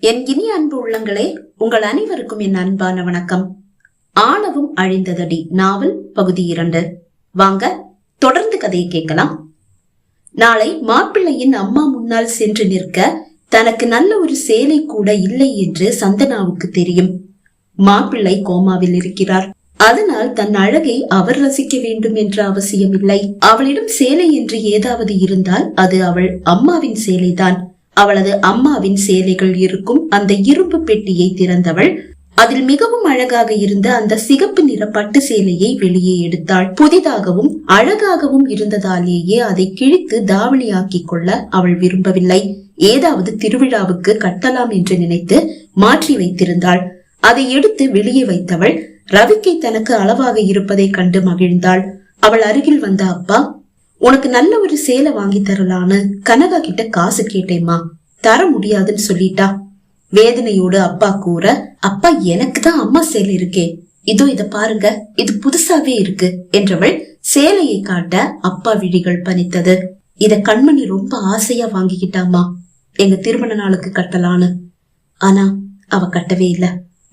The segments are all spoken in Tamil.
என் இனிய அன்பு உள்ளங்களே உங்கள் அனைவருக்கும் என் அன்பான வணக்கம். ஆணவம் அழிந்ததடி நாவல் பகுதி இரண்டு. வாங்க தொடர்ந்து கதையை கேட்கலாம். நாளை மாப்பிள்ளையின் அம்மா முன்னால் சென்று நிற்க தனக்கு நல்ல ஒரு சேலை கூட இல்லை என்று சந்தனாவுக்கு தெரியும். மாப்பிள்ளை கோமாவில் இருக்கிறார். அதனால் தன் அழகை அவர் ரசிக்க வேண்டும் என்ற அவசியம் இல்லை அவளிடம் சேலை என்று ஏதாவது இருந்தால் அது அவள் அம்மாவின் சேலைதான். அவளது அம்மாவின் சேலைகள் இருக்கும் அந்த இரும்பு பெட்டியை திறந்தவள் அதில் மிகவும் அழகாக இருந்த அந்த சிகப்பு நிற பட்டு சேலையை வெளியே எடுத்தாள். புதிதாகவும் அழகாகவும் இருந்ததாலேயே அதை கிழித்து தாவளியாக்கிக் கொள்ள அவள் விரும்பவில்லை. ஏதாவது திருவிழாவுக்கு கட்டலாம் என்று நினைத்து மாற்றி வைத்திருந்தாள். அதை எடுத்து வெளியே வைத்தவள் ரவிக்கை தனக்கு அளவாக இருப்பதை கண்டு மகிழ்ந்தாள். அவள் அருகில் வந்த அப்பா உனக்கு நல்ல ஒரு சேலை வாங்கி தரலான்னு கனகா கிட்ட காசு கேட்டேம்மா. தர முடியாதுன்னு சொல்லிட்டா. வேதனையோடு அப்பா கூற அப்பா எனக்கு தான் அம்மா சேலை இருக்கே. இதோ இத பாருங்க. இது புதுசாவே இருக்கு. என்றவள் சேலையை காட்ட அப்பா விழிகள் பனித்தது. இத கண்மணி ரொம்ப ஆசையா வாங்கிக்கிட்டாமா எங்க திருமண நாளுக்கு கட்டலான்னு. ஆனா அவ கட்டவே இல்ல.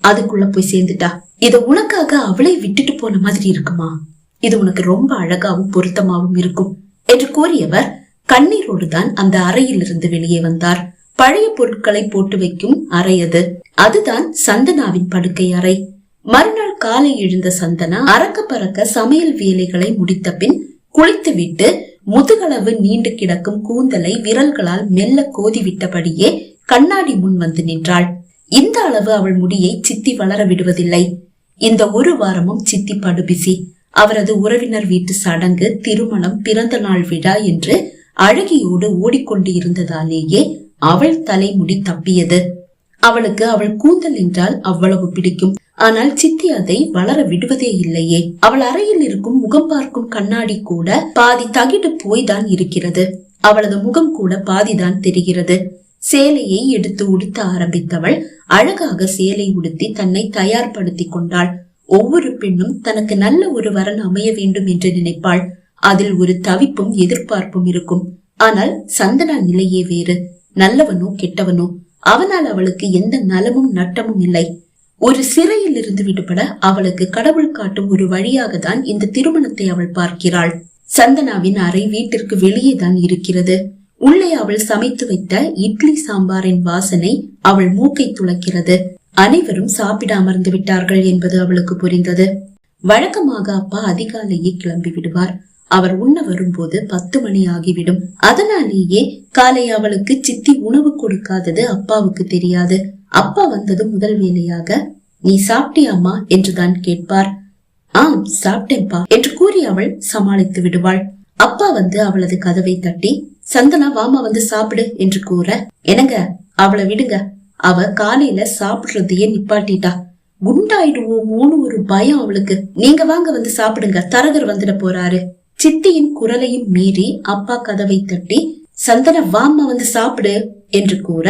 அதுக்குள்ள போய் சேர்ந்துட்டா. இத உனக்காக அவளே விட்டுட்டு போன மாதிரி இருக்குமா? இது உனக்கு ரொம்ப அழகாவும் பொருத்தமாவும் இருக்கும். என்று கூறியவர் கண்ணீரோடு தான் அந்த அறையிலிருந்து வெளியே வந்தார். பழைய பொருட்களை போட்டு வைக்கும் அறை அது. அதுதான் சந்தனாவின் படுக்கை அறை. மறுநாள் காலை எழுந்த சந்தனா அறக்க பறக்க சமையல் வேலைகளை முடித்த பின் குளித்துவிட்டு முதுகளவு நீண்டு கிடக்கும் கூந்தலை விரல்களால் மெல்ல கோதிவிட்டபடியே கண்ணாடி முன் வந்து நின்றாள். இந்த அளவு அவள் முடியை சித்தி வளர விடுவதில்லை. இந்த ஒரு வாரமும் சித்தி படுபிசி அவரது உறவினர் வீட்டு சடங்கு திருமணம் பிறந்த நாள் விழா என்று அழகியோடு ஓடிக்கொண்டு இருந்ததாலேயே அவள் தலைமுடி தப்பியது. அவளுக்கு அவள் கூந்தல் என்றால் அவ்வளவு பிடிக்கும். ஆனால் சித்தி அதை வளர விடுவதே இல்லையே. அவள் அறையில் இருக்கும் முகம் பார்க்கும் கண்ணாடி கூட பாதி தகிட்டு போய்தான் இருக்கிறது. அவளது முகம் கூட பாதிதான் தெரிகிறது. சேலையை எடுத்து உடுத்த ஆரம்பித்தவள் அழகாக சேலை உடுத்தி தன்னை தயார்படுத்திக் கொண்டாள். ஒவ்வொரு பெண்ணும் தனக்கு நல்ல ஒரு வரன் அமைய வேண்டும் என்று நினைப்பாள். அதில் ஒரு தவிப்பும் எதிர்பார்ப்பும் இருக்கும். ஆனால் சந்தனா நிலையே வேறு. நல்லவனோ கெட்டவனோ அவனால் அவளுக்கு எந்த நலமும் நட்டமும் இல்லை. ஒரு சிறையில் இருந்து விடுபட அவளுக்கு கடவுள் காட்டும் ஒரு வழியாக தான் இந்த திருமணத்தை அவள் பார்க்கிறாள். சந்தனாவின் அறை வீட்டிற்கு வெளியே தான் இருக்கிறது. உள்ளே அவள் சமைத்து வைத்த இட்லி சாம்பாரின் வாசனை அவள் மூக்கை துளக்கிறது. அனைவரும் சாப்பிட அமர்ந்து விட்டார்கள் என்பது அவளுக்கு புரிந்தது. வழக்கமாக அப்பா அதிகாலையே கிளம்பி விடுவார். அவர் உண்ண வரும்போது பத்து மணி ஆகிவிடும். அதனாலேயே காலை அவளுக்கு சித்தி உணவு கொடுக்காதது அப்பாவுக்கு தெரியாது. அப்பா வந்தது முதல் வேலையாக நீ சாப்பிட்டியாமா என்றுதான் கேட்பார். ஆம் சாப்பிட்டேன்பா என்று கூறி அவள் சமாளித்து விடுவாள். அப்பா வந்து அவளது கதவை தட்டி சந்தனா வாமா வந்து சாப்பிடு என்று கூற என்னங்க அவளை விடுங்க. அவ காலையில சாப்பிடுறதையே நிப்பாட்டிட்டா. குண்டாயிடுவோமோன்னு ஒரு பயம் அவளுக்கு. நீங்க வாங்க வந்து சாப்பிடுங்க. தரகர் வந்துட போறாரு. சித்தியின் குரலையும் மீறி அப்பா கதவை தட்டி சந்தன வாமா வந்து சாப்பிடு என்று கூற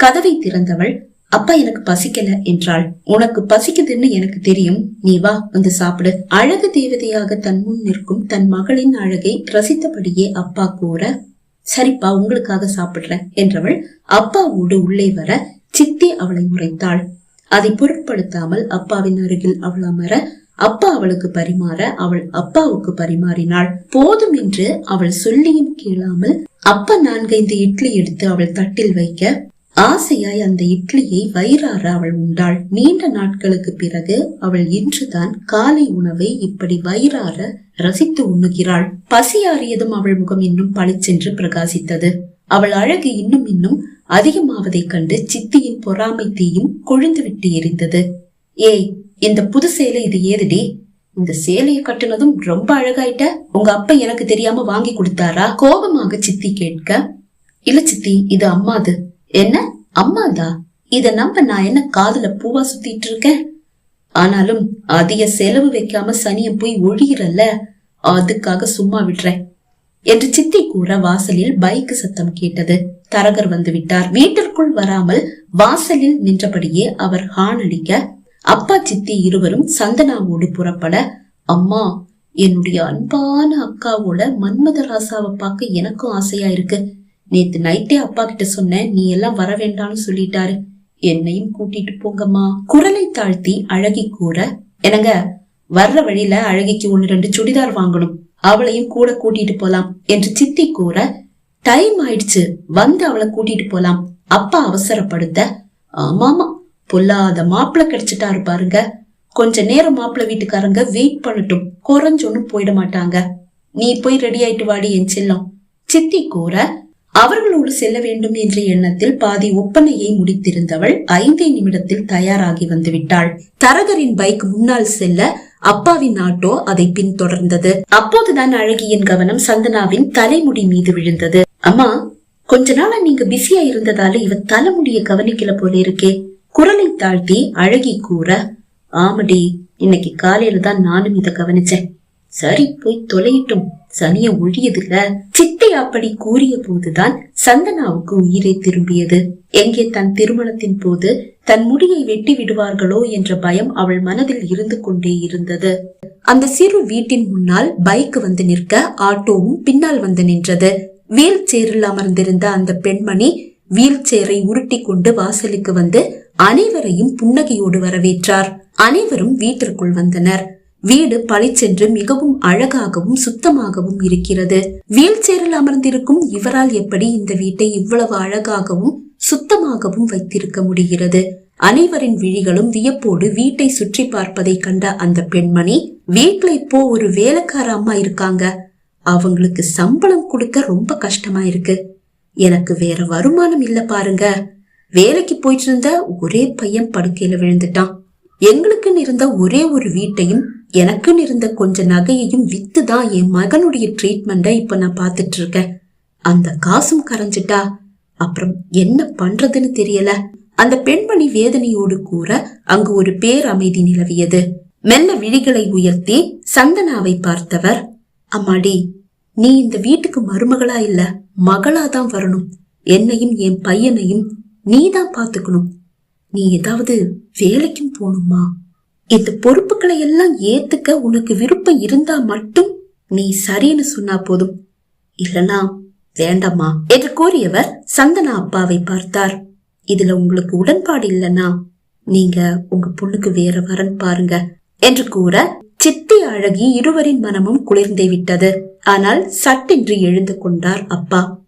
கதவை திறந்தவள் அப்பா எனக்கு பசிக்கல என்றாள். உனக்கு பசிக்குதுன்னு எனக்கு தெரியும். நீ வா வந்து சாப்பிடு அழகு தேவதையாக தன் முன் நிற்கும் தன் மகளின் அழகை ரசித்தபடியே அப்பா கூற சரிப்பா உங்களுக்காக சாப்பிடுறேன் என்றவள் அப்பாவோடு உள்ளே வர சித்தி அவளை முறைத்தாள். அதை பொருட்படுத்தாமல் அப்பாவின் அருகில் அவள் அமர அப்பா அவளுக்கு பரிமாற அவள் அப்பாவுக்கு பரிமாறினாள். போதும் என்று அவள் சொல்லியும் கேளாமல் அப்பா நான்கைந்து இட்லி எடுத்து அவள் தட்டில் வைக்க ஆசையாய் அந்த இட்லியை வயிறார அவள் உண்டாள். நீண்ட நாட்களுக்கு பிறகு அவள் இன்றுதான் காலை உணவை இப்படி வயிறார ரசித்து உண்ணுகிறாள். பசியாறியதும் அவள் முகம் இன்னும் பளிச்சென்று பிரகாசித்தது. அவள் அழகு இன்னும் இன்னும் அதிகமாவதைக் கண்டு சித்தியின் பொறாமை தீயும் கொழுந்து விட்டு எரிந்தது. ஏய் இந்த புது சேலை இது ஏதுடி? இந்த சேலையை கட்டுனதும் ரொம்ப அழகாயிட்ட உங்க அப்பா எனக்கு தெரியாம வாங்கி கொடுத்தாரா? கோபமாக சித்தி கேட்க இல்ல சித்தி இது அம்மாது. என்ன? அம்மாதா? இத நம்ப நான் என்ன காதுல பூவா சுத்திட்டு இருக்கேன்? ஆனாலும் அதிக செலவு வைக்காம சனிய போய் ஒழியிறல்ல அதுக்காக சும்மா விடுறேன் என்று சித்தி கூற வாசலில் பைக் சத்தம் கேட்டது. தரகர் வந்து விட்டார். வீட்டிற்குள் வராமல் வாசலில் நின்றபடியே அவர் ஹான் அடிக்க அப்பா சித்தி இருவரும் சந்தனாவோடு புறப்பட அம்மா என்னுடைய அன்பான அக்காவோட மன்மத ராசாவை பார்க்க எனக்கும் ஆசையா இருக்கு. நேத்து நைட்டே அப்பா கிட்ட சொன்னேன் நீ எல்லாம் வர வேண்டாம்னு சொல்லிட்டாரு. என்னையும் கூட்டிட்டு போங்கம்மா. குரலை தாழ்த்தி அழகி கூற எனங்க வர்ற வழியில அழகிக்கு ஒன்னு ரெண்டு சுடிதார் வாங்கணும். அவளையும் கூட கூட்டிட்டு போலாம். என்று சித்தி கூற டைம் ஆயிடுச்சு. வந்து அவளை கூட்டிட்டு போலாம். அப்பா அவசரப்படுத்த ஆமாமா பொல்லாத மாப்பிள்ள கிடைச்சிட்டாரு பாருங்க. கொஞ்ச நேரம் மாப்பிள்ள வீட்டுக்காரங்க வெயிட் பண்ணட்டும். குறைஞ்சொன்னும் போயிட மாட்டாங்க. நீ போய் ரெடி ஆயிட்டு வாடி என் செல்லம். சித்தி கூற அவர்களோடு செல்ல வேண்டும் என்ற எண்ணத்தில் பாதி ஒப்பனையை முடித்திருந்தவள் ஐந்தே நிமிடத்தில் தயாராகி வந்து விட்டாள். தரகரின் பைக் முன்னால் செல்ல அப்பாவின் ஆட்டோ அதை பின்தொடர்ந்தது. அப்போதுதான் அழகியின் கவனம் சந்தனாவின் தலைமுடி மீது விழுந்தது. அம்மா கொஞ்ச நாளா நீங்க பிஸியா இருந்ததால இவ தலைமுடிய கவனிக்கல போல இருக்கே. குரலை தாழ்த்தி அழகி கூற ஆமடி இன்னைக்கு காலையில தான் நானும் இத கவனிச்சேன். சரி போய் தொலையிட்டும். சனிய ஒழியதில்ல. சித்தை அப்படி கூறிய போதுதான் சந்தனாவுக்கு உயிரை திரும்பியது. எங்கே தன் திருமணத்தின் போது தன் முடியை வெட்டி விடுவார்களோ? என்ற பயம் அவள் மனதில் இருந்து கொண்டே இருந்தது. அந்த சிறு வீட்டின் முன்னால் பைக் வந்து நிற்க ஆட்டோவும் பின்னால் வந்து நின்றது. வீல் சேரில் அமர்ந்திருந்த அந்த பெண்மணி வீல் சேரை உருட்டி கொண்டு வாசலுக்கு வந்து அனைவரையும் புன்னகையோடு வரவேற்றார். அனைவரும் வீட்டிற்குள் வந்தனர். வீடு பளிச்சென்று மிகவும் அழகாகவும் சுத்தமாகவும் இருக்கிறது. வீல் சேரில் அமர்ந்திருக்கும் இவரால் எப்படி இந்த வீட்டை இவ்வளவு அழகாகவும் சுத்தமாகவும் வைத்திருக்க முடிகிறது? அனைவரின் விழிகளும் வியப்போடு வீட்டை சுற்றி பார்ப்பதை கண்ட அந்த பெண்மணி வீட்டுல இப்போ ஒரு வேலைக்கார அம்மா இருக்காங்க. அவங்களுக்கு சம்பளம் கொடுக்க ரொம்ப கஷ்டமா இருக்கு எனக்கு வேற வருமானம் இல்ல பாருங்க. வேலைக்கு போயிட்டு இருந்த ஒரே பையன் படுக்கையில விழுந்துட்டான். எங்களுக்குன்னு இருந்த ஒரே ஒரு வீட்டையும் எனக்குன்னு இருந்த கொஞ்ச நகையையும் வித்து தான் என் மகனுடைய ட்ரீட்மெண்ட்டை இப்ப நான் பாத்துட்டு இருக்கேன் அந்த காசும் கரைஞ்சிட்டா அப்புறம் என்ன பண்றதுன்னு தெரியல. அந்த பெண்மணி வேதனையோடு கூற அங்கு ஒரு பேர் அமைதி நிலவியது. மெல்ல விழிகளை உயர்த்தி சந்தனாவை பார்த்தவர் அம்மாடி நீ இந்த வீட்டுக்கு மருமகளா இல்ல? மகளா தான் வரணும். என்னையும் என் பையனையும் நீ தான் பாத்துக்கணும் நீ ஏதாவது வேலைக்கும் போகணுமா? இந்த பொறுப்புகளை எல்லாம் ஏத்துக்க உனக்கு விருப்பம் இருந்தா மட்டும் நீ சரின்னு சொன்னா போதும். இல்லனா வேண்டாமா? என்று கூறியவர் சந்தனா அப்பாவை பார்த்தார். இதுல உங்களுக்கு உடன்பாடு இல்லனா நீங்க உங்க பொண்ணுக்கு வேற வரன் பாருங்க என்று கூற சித்தி அழகி இருவரின் மனமும் குளிர்ந்தே விட்டது. ஆனால் சட்டென்று எழுந்து கொண்டார் அப்பா.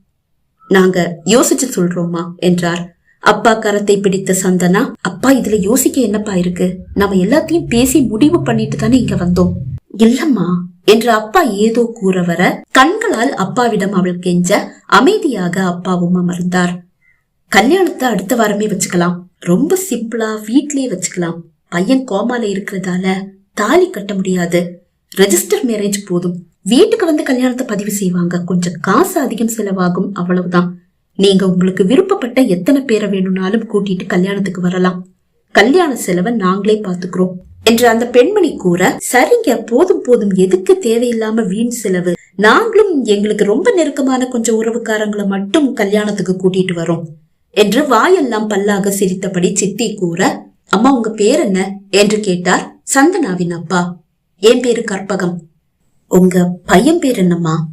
நாங்க யோசிச்சு சொல்றோமா? என்றார். அப்பா கரத்தை பிடித்த சந்தனா அப்பா இதுல யோசிக்க என்னப்பா இருக்கு? நம்ம எல்லாத்தையும் பேசி முடிவு பண்ணிட்டு தானே இங்க வந்தோம். இல்லம்மா என்று அப்பா ஏதோ கூற வர கண்களால் அப்பாவிடம் அவள் கெஞ்ச அமைதியாக அப்பாவும் அமர்ந்தார். கல்யாணத்தை அடுத்த வாரமே வச்சுக்கலாம். ரொம்ப சிம்பிளா வீட்லயே வச்சுக்கலாம். பையன் கோமால இருக்கிறதால தாலி கட்ட முடியாது. ரெஜிஸ்டர் மேரேஜ் போதும். வீட்டுக்கு வந்து கல்யாணத்தை பதிவு செய்வாங்க. கொஞ்சம் காசு அதிகம் செலவாகும். அவ்வளவுதான். நீங்க உங்களுக்கு விருப்பப்பட்ட எத்தனை பேரை வேணும்னாலும் கூட்டிட்டு கல்யாணத்துக்கு வரலாம். கல்யாண செலவை நாங்களே பாத்துக்கிறோம். என்று அந்த பெண்மணி கூற சரிங்க போதும் போதும் எதுக்கு தேவையில்லாம வீண் செலவு? நாங்களும் எங்களுக்கு ரொம்ப நெருக்கமான கொஞ்சம் உறவுக்காரங்களை மட்டும் கல்யாணத்துக்கு கூட்டிட்டு வரோம். என்று வாயெல்லாம் பல்லாக சிரித்தபடி சித்தி கூற அம்மா உங்க பேர் என்ன? என்று கேட்டார் சந்தனாவின் அப்பா. என் பேரு கற்பகம். உங்க பையன் பேர் என்னம்மா?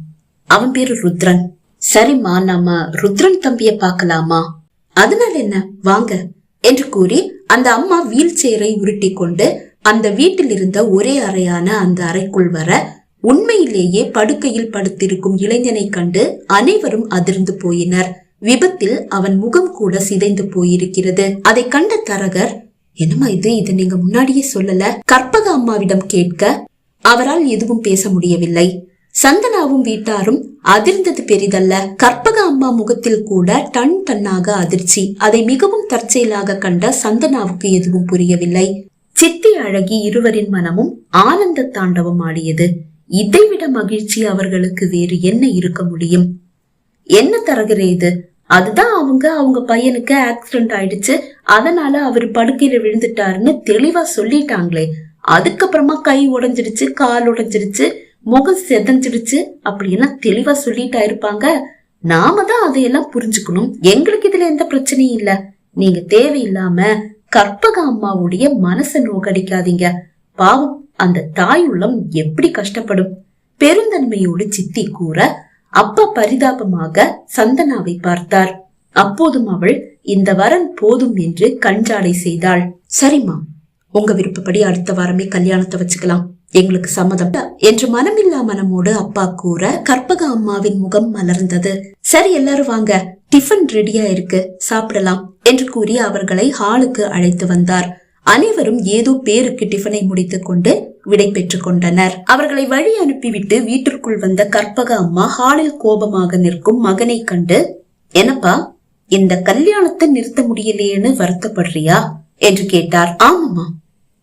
அவன் பேரு ருத்ரன். சரிம்மா நாம ருத்ரன் தம்பிய பார்க்கலாமா? அதனால என்ன? வாங்க. என்று கூறி அந்த அம்மா வீல் சேரை உருட்டி கொண்டு அந்த வீட்டில் இருந்த ஒரே அறையான அந்த அறைக்குள் வர உண்மையிலேயே படுக்கையில் படுத்திருக்கும் இளைஞனை கண்டு அனைவரும் அதிர்ந்து போயினர். விபத்தில் அவன் முகம் கூட சிதைந்து போயிருக்கிறது. அதை கண்ட தரகர் என்னமா இது? இதை நீங்க முன்னாடியே சொல்லல? கற்பக அம்மாவிடம் கேட்க அவரால் எதுவும் பேச முடியவில்லை. சந்தனாவும் வீட்டாரும் அதிர்ந்தது பெரிதல்ல. கற்பக அம்மா முகத்தில் கூட டன் டன்னாக அதிர்ச்சி. அதை மிகவும் தற்செயலாக கண்ட சந்தனாவுக்கு எதுவும் புரியவில்லை. சித்தி அழகி இருவரின் மனமும் ஆனந்த தாண்டவம் ஆடியது. இதைவிட மகிழ்ச்சி அவர்களுக்கு வேறு என்ன இருக்க முடியும்? என்ன தரகிறே இது? அதுதான் அவங்க அவங்க பையனுக்கு ஆக்சிடென்ட் ஆயிடுச்சு. அதனால அவர் படுக்கையில விழுந்துட்டாருன்னு தெளிவா சொல்லிட்டாங்களே. அதுக்கப்புறமா கை உடைஞ்சிடுச்சு கால் உடைஞ்சிடுச்சு. முகம் செதஞ்சிடுச்சு அப்படியெல்லாம் தெளிவா சொல்லிட்டா இருப்பாங்க. நாம தான் அதையெல்லாம் புரிஞ்சுக்கணும். எங்களுக்கு இதுல எந்த பிரச்சனையும் இல்ல. நீங்க தேவையில்லாம கற்பக அம்மாவுடைய மனசை நோக்கடிக்காதீங்க. பாவம் அந்த தாய் உள்ளம் எப்படி கஷ்டப்படும்? பெருந்தன்மையோடு சித்தி கூற அப்பா பரிதாபமாக சந்தனாவை பார்த்தார். அப்போதும் அவள் இந்த வரன் போதும் என்று கஞ்சாடை செய்தாள். சரிம்மா உங்க விருப்பப்படி அடுத்த வாரமே கல்யாணத்தை வச்சுக்கலாம். எங்களுக்கு சம்மதம். என்று மனமில்லா மனமோடு அப்பா கூற கற்பக அம்மாவின் முகம் மலர்ந்தது. சரி எல்லாரும் வாங்க. டிஃபன் ரெடியா இருக்கு. சாப்பிடலாம் என்று கூறி அவர்களை ஹாலுக்கு அழைத்து வந்தார். அனைவரும் ஏதோ பேருக்கு டிஃபனை முடித்துக் கொண்டு விடை பெற்றுக் கொண்டனர். அவர்களை வழி அனுப்பிவிட்டு வீட்டிற்குள் வந்த கற்பக அம்மா ஹாலில் கோபமாக நிற்கும் மகனை கண்டு என்னப்பா இந்த கல்யாணத்தை நிறுத்த முடியலையேன்னு வருத்தப்படுறியா? என்று கேட்டார். ஆமாமா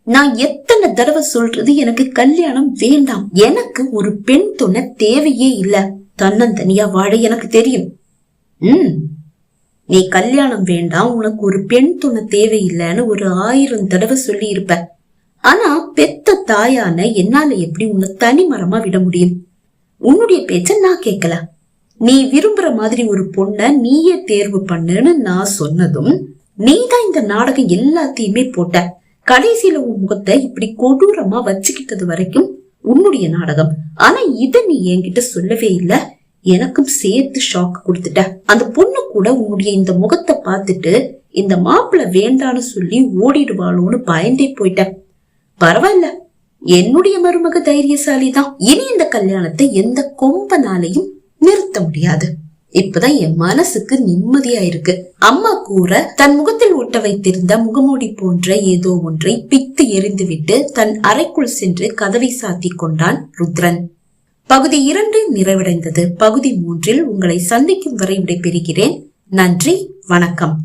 நான் எத்தனை தடவை சொல்றது எனக்கு கல்யாணம் வேண்டாம். எனக்கு ஒரு பெண் துணை தேவையே இல்ல. தன்னந்தனியா வாழ எனக்கு தெரியும். உம் நீ கல்யாணம் வேண்டாம். உனக்கு ஒரு பெண் துணை தேவையில்லைன்னு ஒரு ஆயிரம் தடவை சொல்லி இருப்ப ஆனா பெத்த தாயான என்னால எப்படி உன்னை தனி மரமா விட முடியும்? உன்னுடைய பேச்ச நான் கேட்கல நீ விரும்புற மாதிரி ஒரு பொண்ண நீயே தேர்வு பண்ணுன்னு நான் சொன்னதும் நீ தான் இந்த நாடகம் எல்லாத்தையுமே போட்ட. கடைசியில உன் முகத்தை இப்படி கொடூரமா வச்சுக்கிட்டது வரைக்கும் உன்னுடைய நாடகம். ஆனா இத நீ என்கிட்ட சொல்லவே இல்ல. எனக்கும் சேர்த்து ஷாக் கொடுத்துட்ட. அந்த பொண்ணு கூட உன்னுடைய இந்த முகத்தை பார்த்துட்டு இந்த மாப்பிள்ள வேண்டான்னு சொல்லி ஓடிடுவாளோன்னு பயந்தே போயிட்ட. பரவாயில்ல. என்னுடைய மருமக தைரியசாலி தான் இனி இந்த கல்யாணத்தை எந்த கொம்பனாலையும் நிறுத்த முடியாது. இப்பதான் என் மனசுக்கு நிம்மதியா இருக்கு. அம்மா கூற தன் முகத்தில் ஒட்ட வைத்திருந்த முகமூடி போன்ற ஏதோ ஒன்றை பித்து எறிந்துவிட்டு தன் அறைக்குள் சென்று கதவை சாத்தி கொண்டான் ருத்ரன். பகுதி இரண்டு நிறைவடைந்தது. பகுதி மூன்றில் உங்களை சந்திக்கும் வரை விடைபெறுகிறேன். நன்றி வணக்கம்.